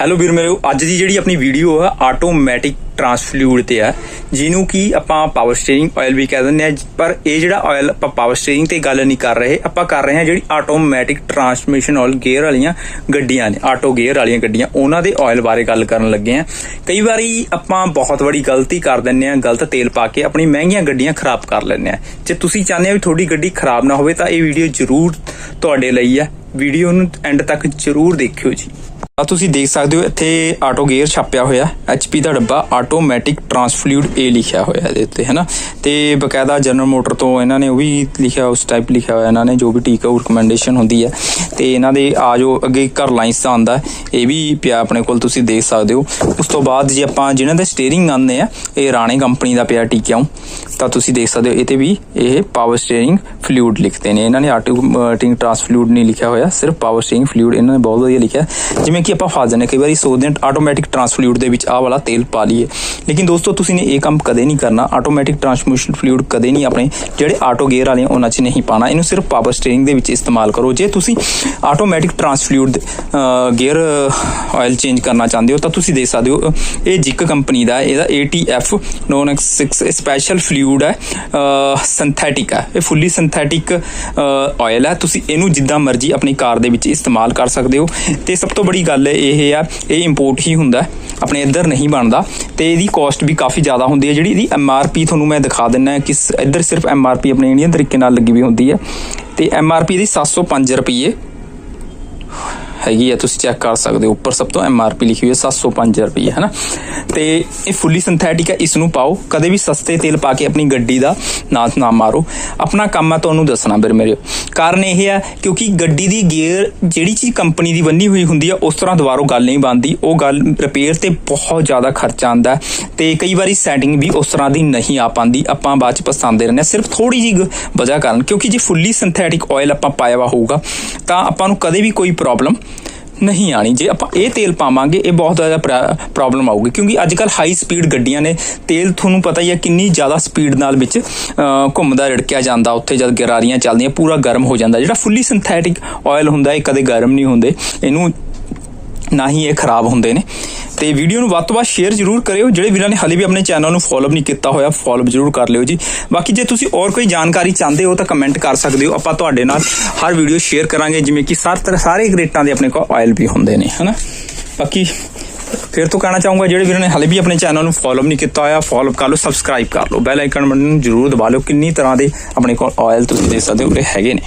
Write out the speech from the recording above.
Hello ਵੀਰ ਮੇਰੇ, ਅੱਜ ਦੀ ਜਿਹੜੀ ਆਪਣੀ ਵੀਡੀਓ ਆ ਆਟੋਮੈਟਿਕ ਟਰਾਂਸਫਲੂਇਡ ਤੇ ਆ, ਜਿਹਨੂੰ ਕੀ ਆਪਾਂ ਪਾਵਰ ਸਟੀਅਰਿੰਗ ਆਇਲ ਵੀ ਕਹਿ ਦਿੰਦੇ ਆ, ਪਰ ਇਹ ਜਿਹੜਾ ਆਇਲ ਆਪਾਂ ਪਾਵਰ ਸਟੀਅਰਿੰਗ ਤੇ ਗੱਲ ਨਹੀਂ ਕਰ ਰਹੇ, ਆਪਾਂ ਕਰ ਰਹੇ ਹਾਂ ਜਿਹੜੀ ਆਟੋਮੈਟਿਕ ਟਰਾਂਸਮਿਸ਼ਨ ਆਇਲ ਗੇਅਰ ਵਾਲੀਆਂ ਗੱਡੀਆਂ ਨੇ ਆਟੋ ਗੇਅਰ ਵਾਲੀਆਂ ਗੱਡੀਆਂ, ਉਹਨਾਂ ਦੇ ਆਇਲ ਬਾਰੇ ਗੱਲ ਕਰਨ ਲੱਗੇ ਆ ਕਈ ਵਾਰੀ ਆਪਾਂ ਬਹੁਤ ਵੱਡੀ ਗਲਤੀ ਕਰ ਦਿੰਨੇ ਆ ਗਲਤ ਤੇਲ ਪਾ ਕੇ ਆਪਣੀ ਮਹਿੰਗੀਆਂ ਗੱਡੀਆਂ ਖਰਾਬ ਕਰ ਲੈਂਦੇ ਆ ਜੇ ਤੁਸੀਂ ਚਾਹੁੰਦੇ ਹੋ ਵੀ ਤੁਹਾਡੀ ਗੱਡੀ ਖਰਾਬ ਨਾ ਹੋਵੇ, ਤਾਂ ਇਹ ਵੀਡੀਓ ਜ਼ਰੂਰ ਤੁਹਾਡੇ ਲਈ ਆ। ਵੀਡੀਓ ਨੂੰ ਐਂਡ ਤੱਕ ਜ਼ਰੂਰ ਦੇਖਿਓ ਜੀ। ਤਾਂ ਤੁਸੀਂ ਦੇਖ ਸਕਦੇ ਹੋ, ਇੱਥੇ ਆਟੋ ਗੇਅਰ ਛਾਪਿਆ ਹੋਇਆ, HP ਦਾ ਡੱਬਾ ਆਟੋਮੈਟਿਕ ਟਰਾਂਸਫਲੂਇਡ A ਲਿਖਿਆ ਹੋਇਆ ਇਹਦੇ ਉੱਤੇ, ਹੈਨਾ? ਤੇ ਬਕਾਇਦਾ ਜਨਰਲ ਮੋਟਰ ਤੋਂ ਇਹਨਾਂ ਨੇ ਉਹ ਵੀ ਲਿਖਿਆ, ਉਸ ਟਾਈਪ ਲਿਖਿਆ ਹੋਇਆ ਇਹਨਾਂ ਨੇ, ਜੋ ਵੀ ਟੀਕਾ ਰეკਮੈਂਡੇਸ਼ਨ ਹੁੰਦੀ ਹੈ ਤੇ ਇਹਨਾਂ ਦੇ ਆ ਜੋ ਅੱਗੇ ਘਰ ਲਾਈਨਸ ਦਾ ਆਉਂਦਾ, ਇਹ ਵੀ ਪਿਆ ਆਪਣੇ ਕੋਲ, ਤੁਸੀਂ ਦੇਖ ਸਕਦੇ ਹੋ। ਉਸ ਤੋਂ ਬਾਅਦ ਜੇ ਆਪਾਂ ਜਿਹਨਾਂ ਦੇ ਸਟੀਅਰਿੰਗ ਆਉਂਦੇ ਆ, ਇਹ ਰਾਣੇ ਕੰਪਨੀ ਦਾ ਪਿਆ ਟੀਕਿਆਉ ਤਾਂ ਤੁਸੀਂ ਦੇਖ ਸਕਦੇ ਹੋ ਇਹ ਤੇ ਵੀ ਇਹ ਪਾਵਰ ਸਟੀਅਰਿੰਗ ਫਲੂਇਡ ਲਿਖਦੇ ਨੇ। ਇਹਨਾਂ ਨੇ ਆਟੋਮੈਟਿਕ ਟਰਾਂਸਫਲੂਇਡ ਨਹੀਂ ਲਿਖਿਆ ਹੋਇਆ, ਸਿਰਫ ਪਾਵਰ ਸਟੀਅਰਿੰਗ ਫਲੂਇਡ ਇਹਨਾਂ ਨੇ ਬਹੁਤ ਵਧੀਆ ਲਿਖਿਆ। ਜਿਵੇਂ ਕਿ ਆਪਾਂ ਫਸ ਜਾਂਦੇ ਕਈ ਵਾਰੀ ਸੋਚਦੇ ਹਾਂ ਆਟੋਮੈਟਿਕ ਟਰਾਂਸਫਲੂਇਡ ਦੇ ਵਿੱਚ ਆਹ ਵਾਲਾ ਤੇਲ ਪਾ ਲਈਏ। ਲੇਕਿਨ ਦੋਸਤੋ, ਤੁਸੀਂ ਨੇ ਇਹ ਕੰਮ ਕਦੇ ਨਹੀਂ ਕਰਨਾ। ਆਟੋਮੈਟਿਕ ਟਰਾਂਸਮਿਸ਼ਨ ਫਲੂਇਡ ਕਦੇ ਨਹੀਂ ਆਪਣੇ ਜਿਹੜੇ ਆਟੋ ਗੇਅਰ ਵਾਲੇ ਉਹਨਾਂ 'ਚ ਨਹੀਂ ਪਾਣਾ। ਇਹਨੂੰ ਸਿਰਫ ਪਾਵਰ ਸਟੀਅਰਿੰਗ ਦੇ ਵਿੱਚ ਇਸਤੇਮਾਲ ਕਰੋ। ਜੇ ਤੁਸੀਂ ਆਟੋਮੈਟਿਕ ਟਰਾਂਸਫਲੂਇਡ ਗੇਅਰ ਆਇਲ ਚੇਂਜ ਕਰਨਾ ਚਾਹੁੰਦੇ ਹੋ, ਤਾਂ ਤੁਸੀਂ ਦੇਖ ਸਕਦੇ ਹੋ ਇਹ ਜਿਕ ਕੰਪਨੀ ਦਾ ਹੈ। ਇਹਦਾ ATF 9X6 ਸਪੈਸ਼ਲ ਫਲੂਇਡ ਹੈ ਸਿੰਥੈਟਿਕ ਹੈ। ਇਹ ਫੁੱਲੀ ਸਿੰਥੈਟਿਕ ਆਇਲ ਹੈ। ਤੁਸੀਂ ਇਹਨੂੰ ਜਿੱਦਾਂ ਮਰਜ਼ੀ ਆਪਣੀ ਕਾਰ ਦੇ ਵਿੱਚ ਇਸਤੇਮਾਲ ਕਰ ਸਕਦੇ ਹੋ। ਤੇ ਸਭ ਤੋਂ ਬੜੀ ਗੱਲ ਇਹ ਆ ਇਹ ਇੰਪੋਰਟ ਹੀ ਹੁੰਦਾ ਆਪਣੇ ਇੱਧਰ ਨਹੀਂ ਬਣਦਾ। ਤੇ ਇਹਦੀ ਕਾਸਟ ਵੀ ਕਾਫੀ ਜ਼ਿਆਦਾ ਹੁੰਦੀ ਹੈ। ਜਿਹੜੀ ਇਹਦੀ ਐੱਮ ਆਰ ਪੀ ਤੁਹਾਨੂੰ ਮੈਂ ਦਿਖਾ ਦਿੰਨਾ ਕਿ ਇੱਧਰ ਸਿਰਫ ਐੱਮ ਆਰ ਪੀ ਆਪਣੇ ਇੰਡੀਅਨ ਤਰੀਕੇ ਨਾਲ ਲੱਗੀ ਵੀ ਹੁੰਦੀ ਹੈ। ਤੇ MRP ਦੀ 705 ਰੁਪਏ ਹੈਗੀ ਹੈ ਤੁਸੀਂ ਚੈੱਕ ਕਰ ਸਕਦੇ ਹੋ। ਉੱਪਰ ਸਭ ਤੋਂ MRP ਲਿਖੀ ਹੋਈ ਹੈ 705 ਰੁਪਏ ਹੈ ਨਾ ਤੇ ਇਹ ਫੁੱਲੀ ਸਿੰਥੈਟਿਕ ਹੈ ਇਸ ਨੂੰ ਪਾਓ। ਕਦੇ ਵੀ ਸਸਤੇ ਤੇਲ ਪਾ ਕੇ ਆਪਣੀ ਗੱਡੀ ਦਾ ਨਾਸ ਨਾ ਮਾਰੋ। ਆਪਣਾ ਕੰਮ ਹੈ ਤੁਹਾਨੂੰ ਦੱਸਣਾ ਵੀਰ ਮੇਰੇ। ਕਾਰਨ ਇਹ ਹੈ ਕਿਉਂਕਿ ਗੱਡੀ ਦੀ ਗੇਅਰ ਜਿਹੜੀ ਚੀਜ਼ ਕੰਪਨੀ ਦੀ ਬੰਨੀ ਹੋਈ ਹੁੰਦੀ ਹੈ ਉਸ ਤਰ੍ਹਾਂ ਦੁਬਾਰੋਂ ਗੱਲ ਨਹੀਂ ਬਣਦੀ। ਉਹ ਗੱਲ ਰਿਪੇਅਰ ਤੇ ਬਹੁਤ ਜ਼ਿਆਦਾ ਖਰਚਾ ਆਂਦਾ ਤੇ ਕਈ ਵਾਰੀ ਸੈਟਿੰਗ ਵੀ ਉਸ ਤਰ੍ਹਾਂ ਦੀ ਨਹੀਂ ਆ ਪਾਉਂਦੀ। ਆਪਾਂ ਬਾਅਦ ਚ ਪਛਤਾਉਂਦੇ ਰਹਿੰਦੇ ਹਾਂ। ਸਿਰਫ ਥੋੜੀ ਜਿਹੀ ਵਜ੍ਹਾ ਕਾਰਨ, ਕਿਉਂਕਿ ਜੇ ਫੁੱਲੀ ਸਿੰਥੈਟਿਕ ਆਇਲ ਆਪਾਂ ਪਾਇਆ ਵਾ ਹੋਊਗਾ, ਤਾਂ ਆਪਾਂ ਨੂੰ ਕਦੇ ਵੀ ਕੋਈ ਪ੍ਰੋਬਲਮ ਨਹੀਂ ਆਣੀ। ਜੇ ਆਪਾਂ ਇਹ ਤੇਲ ਪਾਵਾਂਗੇ, ਇਹ ਬਹੁਤ ਜ਼ਿਆਦਾ ਪ੍ਰੋਬਲਮ ਆਊਗੀ। ਕਿਉਂਕਿ ਅੱਜ ਕੱਲ ਹਾਈ ਸਪੀਡ ਗੱਡੀਆਂ ਨੇ, ਤੇਲ ਤੁਹਾਨੂੰ ਪਤਾ ਹੀ ਹੈ ਕਿੰਨੀ ਜ਼ਿਆਦਾ ਸਪੀਡ ਨਾਲ ਵਿੱਚ ਘੁੰਮਦਾ, ਰੜਕਿਆ ਜਾਂਦਾ। ਉੱਥੇ ਜਦ ਗਰਾਰੀਆਂ ਚੱਲਦੀਆਂ, ਪੂਰਾ ਗਰਮ ਹੋ ਜਾਂਦਾ। ਜਿਹੜਾ ਫੁੱਲੀ ਸਿੰਥੈਟਿਕ ਆਇਲ ਹੁੰਦਾ, ਇਹ ਕਦੇ ਗਰਮ ਨਹੀਂ ਹੁੰਦੇ। ਇਹਨੂੰ ਨਾ ਹੀ ਇਹ ਖਰਾਬ ਹੁੰਦੇ ਨੇ। ਤੇ ਵੀਡੀਓ ਨੂੰ ਵੱਧ ਤੋਂ ਵੱਧ ਸ਼ੇਅਰ ਜ਼ਰੂਰ ਕਰਿਓ, ਜਿਹੜੇ ਵੀਰਾਂ ਨੇ ਹਾਲੇ ਵੀ ਆਪਣੇ ਚੈਨਲ ਨੂੰ ਫੋਲੋ ਨਹੀਂ ਕੀਤਾ ਹੋਇਆ ਫੋਲੋ ਜ਼ਰੂਰ ਕਰ ਲਿਓ ਜੀ। ਬਾਕੀ ਜੇ ਤੁਸੀਂ ਹੋਰ ਕੋਈ ਜਾਣਕਾਰੀ ਚਾਹੁੰਦੇ ਹੋ ਤਾਂ ਕਮੈਂਟ ਕਰ ਸਕਦੇ ਹੋ। ਆਪਾਂ ਤੁਹਾਡੇ ਨਾਲ ਹਰ ਵੀਡੀਓ ਸ਼ੇਅਰ ਕਰਾਂਗੇ, ਜਿਵੇਂ ਕਿ ਸਾਰੇ ਤਰ੍ਹਾਂ ਸਾਰੇ ਗ੍ਰੇਟਾਂ ਦੇ ਆਪਣੇ ਕੋਲ ਆਇਲ ਵੀ ਹੁੰਦੇ ਨੇ, ਹਨਾ? ਬਾਕੀ ਫਿਰ ਤੋਂ ਕਹਿਣਾ ਚਾਹੂੰਗਾ, ਜਿਹੜੇ ਵੀਰਾਂ ਨੇ ਹਾਲੇ ਵੀ ਆਪਣੇ ਚੈਨਲ ਨੂੰ ਫੋਲੋ ਨਹੀਂ ਕੀਤਾ ਹੋਇਆ ਫੋਲੋ ਕਰ ਲਓ ਸਬਸਕ੍ਰਾਈਬ ਕਰ ਲਓ। ਬੈਲ ਆਈਕਨ ਬਟਨ ਨੂੰ ਜ਼ਰੂਰ ਦਬਾ ਲਓ। ਕਿੰਨੀ ਤਰ੍ਹਾਂ ਦੇ ਆਪਣੇ ਕੋਲ ਆਇਲ ਤੁਸੀਂ ਦੇ ਸਕਦੇ ਹੋ ਹੈਗੇ ਨੇ।